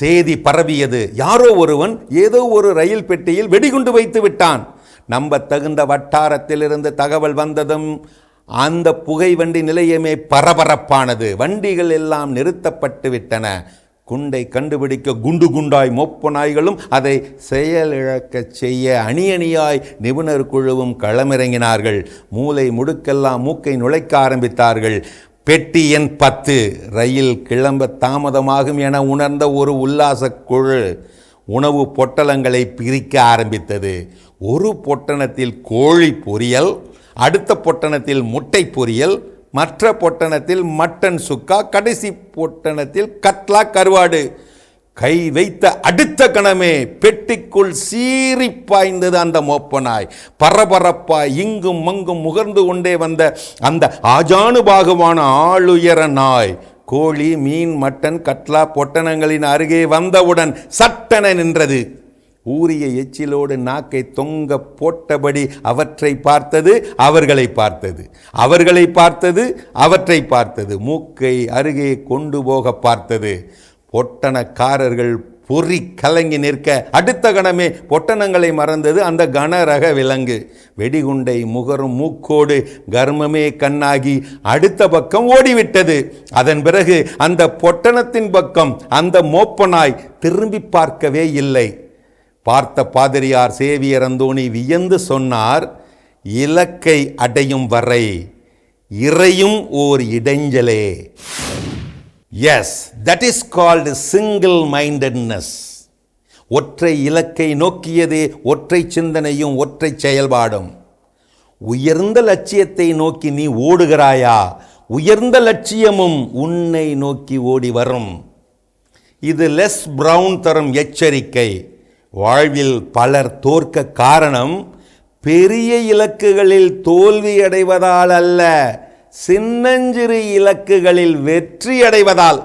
செய்தி பரவியது. யாரோ ஒருவன் ஏதோ ஒரு ரயில் பெட்டியில் வெடிகுண்டு வைத்து விட்டான். நம்ப தகுந்த வட்டாரத்திலிருந்து தகவல் வந்ததும் அந்த புகை வண்டி நிலையமே பரபரப்பானது. வண்டிகள் எல்லாம் நிறுத்தப்பட்டு விட்டன. குண்டை கண்டுபிடிக்க குண்டு குண்டாய் மொப்பு நாய்களும் அதை செயலிழக்கச் செய்ய அணி அணியாய் நிபுணர் குழுவும் களமிறங்கினார்கள். மூளை முடுக்கெல்லாம் மூக்கை நுழைக்க ஆரம்பித்தார்கள். பெட்டி எண் பத்து. ரயில் கிளம்ப தாமதமாகும் என உணர்ந்த ஒரு உல்லாச குழு உணவு பொட்டலங்களை பிரிக்க ஆரம்பித்தது. ஒரு பொட்டணத்தில் கோழி பொரியல் அடுத்த பொட்டணத்தில் முட்டை பொரியல் மற்ற பொட்டணத்தில் மட்டன் சுக்கா கடைசி பொட்டணத்தில் கட்லா கருவாடு கை வைத்த அடுத்த கணமே பெட்டிக்குள் சீறி பாய்ந்தது அந்த மோப்பனாய். பரபரப்பாய் இங்கும் மங்கும் முகர்ந்து கொண்டே வந்த அந்த ஆஜானுபாகுவான ஆளுயர நாய். கோழி மீன் மட்டன் கட்லா பொட்டணங்களின் அருகே வந்தவுடன் சட்டென நின்றது. ஊரிய எச்சிலோடு நாக்கை தொங்க போட்டபடி அவற்றை பார்த்தது அவர்களை பார்த்தது. அவர்களை பார்த்தது அவற்றை பார்த்தது. மூக்கை அருகே கொண்டு போக பார்த்தது. பொட்டணக்காரர்கள் பொறி கலங்கி நிற்க அடுத்த கணமே பொட்டணங்களை மறந்தது அந்த கனரக விலங்கு. வெடிகுண்டை முகரும் மூக்கோடு கர்மமே கண்ணாகி அடுத்த பக்கம் ஓடிவிட்டது. அதன் பிறகு அந்த பொட்டணத்தின் பக்கம் அந்த மோப்பனாய் திரும்பி பார்க்கவே இல்லை. பார்த்த பாதிரியார் சேவியர் அந்தோணி வியந்து சொன்னார் இலக்கை அடையும் வரை இறையும் ஓர் இடைஞ்சலே. As that is called single mindedness ஒற்றை இலக்கை நோக்கியது ஒற்றை சிந்தனையும் ஒற்றை செயல்பாடும். உயர்ந்த லட்சியத்தை நோக்கி நீ ஓடுகிறாயா? உயர்ந்த லட்சியமும் உன்னை நோக்கி ஓடி வரும். இது லெஸ் பிரவுன் தரும் எச்சரிக்கை. வாழ்வில் பலர் தோற்க காரணம் பெரிய இலக்குகளில் தோல்வி அடைவதால் அல்ல. சின்னஞ்சிறு இலக்குகளில் வெற்றி அடைவதால்